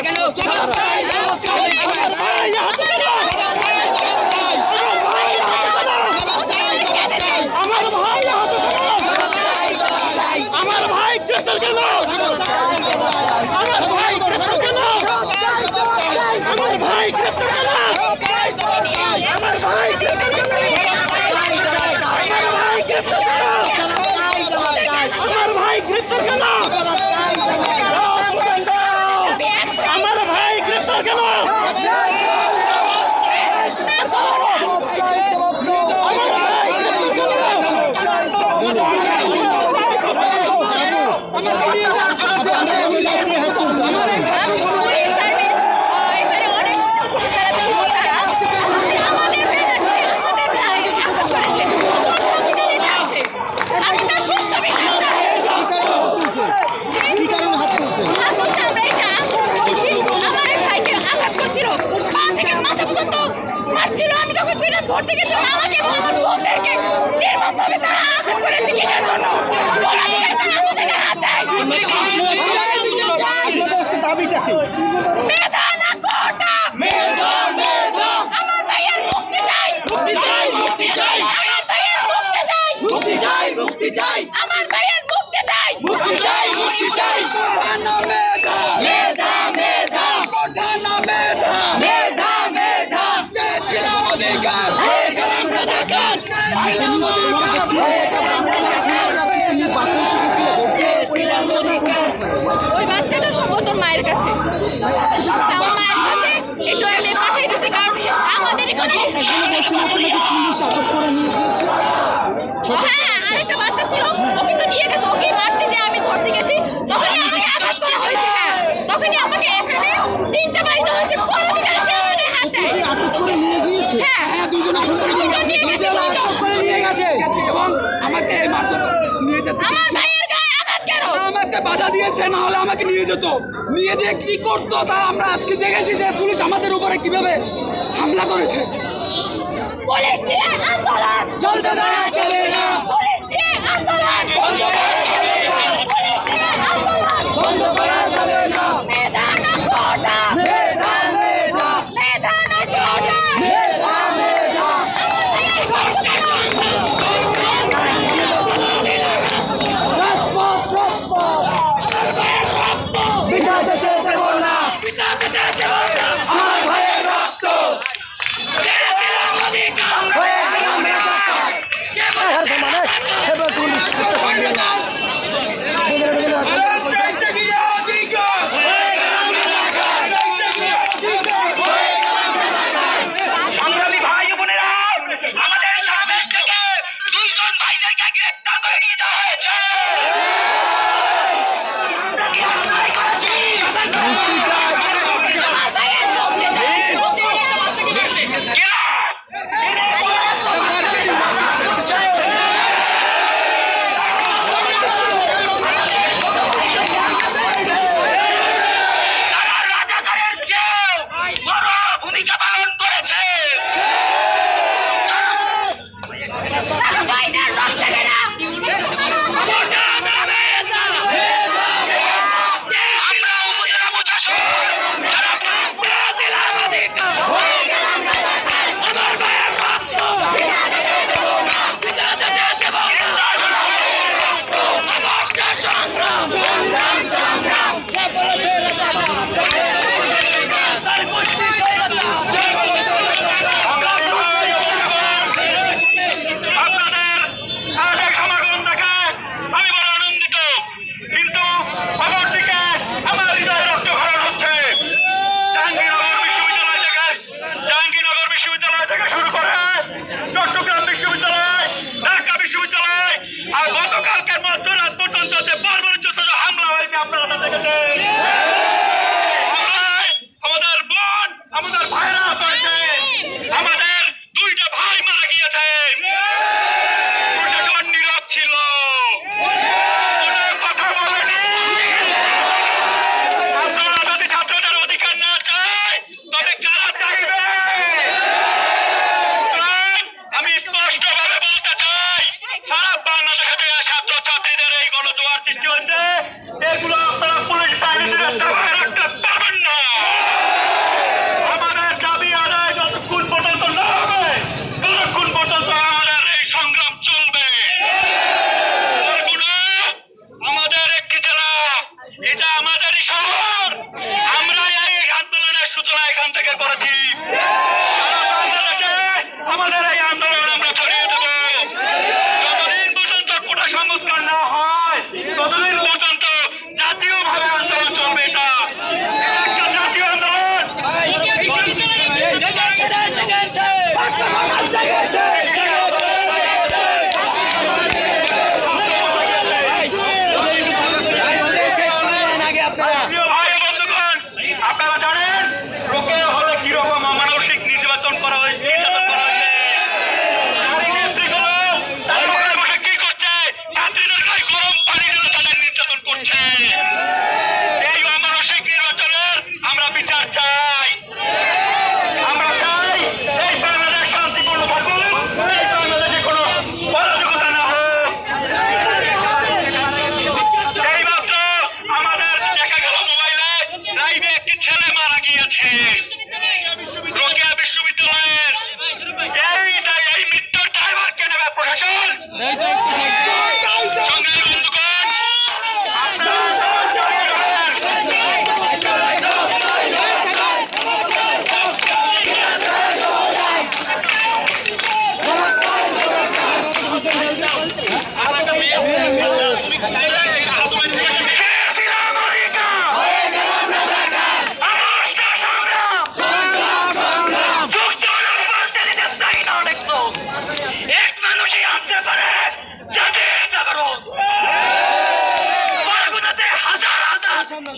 কেন ভর্তি গেছে আমাকে আমার বোনদেরকে নির্মমভাবে তারা আঘাত করেছে কিসের জন্য? অধিকার তারা আমাদেরকে হাত দেয়। মেয়েদের ওই বাচ্চাটা সম্ভবত মায়ের কাছে। কারণ আমাদের পুলিশ আটক করে নিয়ে গিয়েছে। হ্যাঁ, বাচ্চা ছিল বাধা দিয়েছে না হলে আমাকে নিয়ে যেত। নিয়ে যেয়ে কি করতো তা আমরা আজকে দেখেছি যে পুলিশ আমাদের উপরে কীভাবে হামলা করেছে। পুলিশ দিয়ে আন্দোলন চলতে চলে না পুলিশ দিয়ে আন্দোলন। ভারতবর্ষে বারবার যত হামলা হয়েছে আপনারা দেখেছেন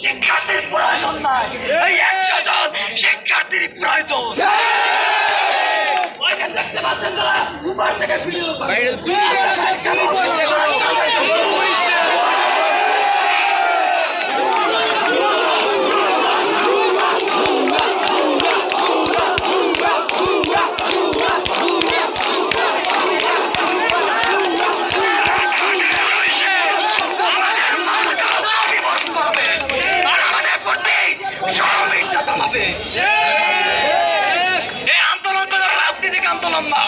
শিক্ষার্থীর প্রয়োজন নাই এই একশো জন শিক্ষার্থীর প্রয়োজন বাইরে আন্দোলন না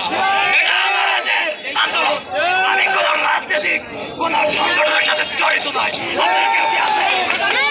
এটা আমাদের আন্দোলন। আমি কোনো রাজনৈতিক কোনো সংগঠনের সাথে জড়িত নয় আপনারা